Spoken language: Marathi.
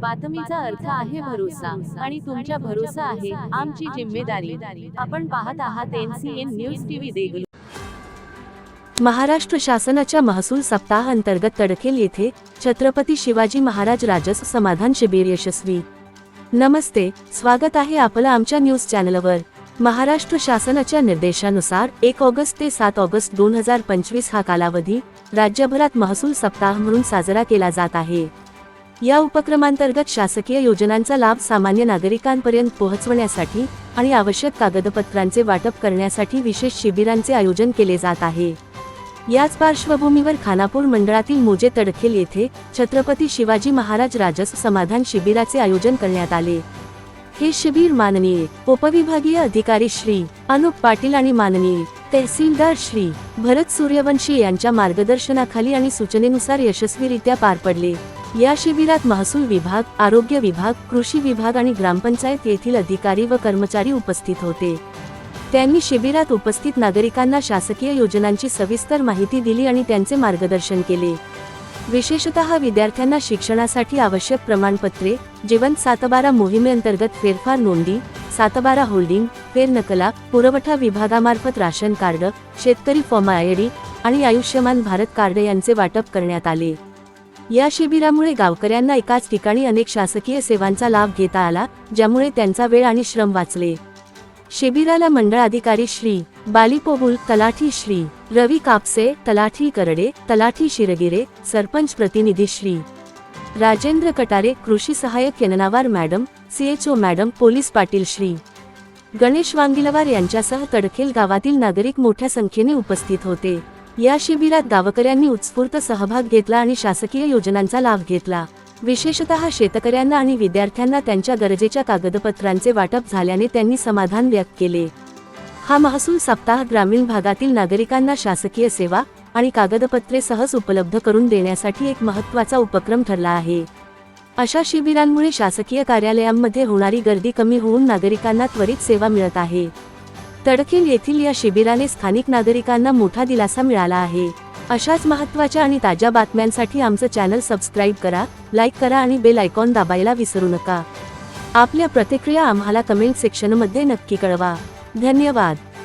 बातमीचा अर्थ आहे भरोसा आणि तुमच्या भरोसा आहे आमची जिम्मेदारी. आपण पाहत आहात एनसीएन न्यूज टीव्ही देगलू. महाराष्ट्र शासनाच्या महसूल सप्ताह अंतर्गत तडखेल येथे छत्रपती शिवाजी महाराज राजस समाधान शिबिर यशस्वी. नमस्ते स्वागत आहे आपलं आमच्या न्यूज चॅनलवर. महाराष्ट्र शासनाच्या निर्देशानुसार एक ऑगस्ट ते सात ऑगस्ट दोन हजार पंचवीस हा कालावधी राज्यभरात महसूल सप्ताह म्हणून साजरा केला जात आहे. या उपक्रमांतर्गत शासकीय योजनांचा लाभ सामान्य नागरिकांपर्यंत पोहोचवण्यासाठी आणि आवश्यक कागदपत्रांचे वाटप करण्यासाठी विशेष शिबिरांचे आयोजन केले जात आहे. याच पार्श्वभूमीवर खानापूर मंडळातील मोजे तडखेल येथे छत्रपती शिवाजी महाराज राजस समाधान शिबिराचे आयोजन करण्यात आले. हे शिबिर माननीय उपविभागीय अधिकारी श्री अनुप पाटील आणि माननीय तहसीलदार श्री भरत सूर्यवंशी यांच्या मार्गदर्शनाखाली आणि सूचनेनुसार यशस्वीरित्या पार पडले. या शिबिरात महसूल विभाग आरोग्य विभाग कृषी विभाग आणि ग्रामपंचायत येथील अधिकारी व कर्मचारी उपस्थित होते. त्यांनी शिबिरात उपस्थित नागरिकांना शासकीय योजनांची सविस्तर माहिती दिली आणि त्यांचे मार्गदर्शन केले. विशेषतः विद्यार्थ्यांना शिक्षणासाठी आवश्यक प्रमाणपत्रे जीवन सातबारा मोहिमेअंतर्गत फेरफार नोंदी सातबारा होल्डिंग फेरनकला पुरवठा विभागामार्फत राशन कार्ड शेतकरी फॉर्म आयडी आणि आयुष्यमान भारत कार्ड यांचे वाटप करण्यात आले. या शिबिरामुळे गावकऱ्यांना एकाच ठिकाणी अनेक शासकीय सेवांचा लाभ घेता आला ज्यामुळे त्यांचा वेळ आणि श्रम वाचले. शिबिराला मंडळ अधिकारी श्री. बालीपोहुल तलाठी श्री रवी कापसे तलाठी करडे तलाठी शिरगिरे सरपंच प्रतिनिधी श्री. राजेंद्र कटारे कृषी सहाय्यक Yannawar madam CHO madam police Patil Shri. Ganesh Wangilwar यांच्यासह तडखेल गावातील नागरिक मोठ्या संख्येने उपस्थित होते. या शिबिरात गावकऱ्यांनी उत्स्फूर्त सहभाग घेतला आणि शासकीय योजनांचा लाभ घेतला. विशेषतः शेतकऱ्यांना आणि विद्यार्थ्यांना त्यांच्या गरजेच्या कागदपत्रांचे वाटप झाल्याने त्यांनी समाधान व्यक्त केले. हा महसूल सप्ताह ग्रामीण भागातील नागरिकांना शासकीय सेवा आणि कागदपत्रे सहज उपलब्ध करून देण्यासाठी एक महत्त्वाचा उपक्रम ठरला आहे. अशा शिबिरांमुळे शासकीय कार्यालयांमध्ये होणारी गर्दी कमी होऊन नागरिकांना त्वरित सेवा मिळत आहे. तडखेल येथील या शिबिराने स्थानिक नागरिकांना मोठा दिलासा मिळाला आहे. अशाच महत्त्वाच्या आणि ताज्या बातम्यांसाठी आमचं चॅनल सबस्क्राईब करा लाईक करा आणि बेल आयकॉन दाबायला विसरू नका. आपल्या प्रतिक्रिया आम्हाला कमेंट सेक्शनमध्ये नक्की कळवा. धन्यवाद.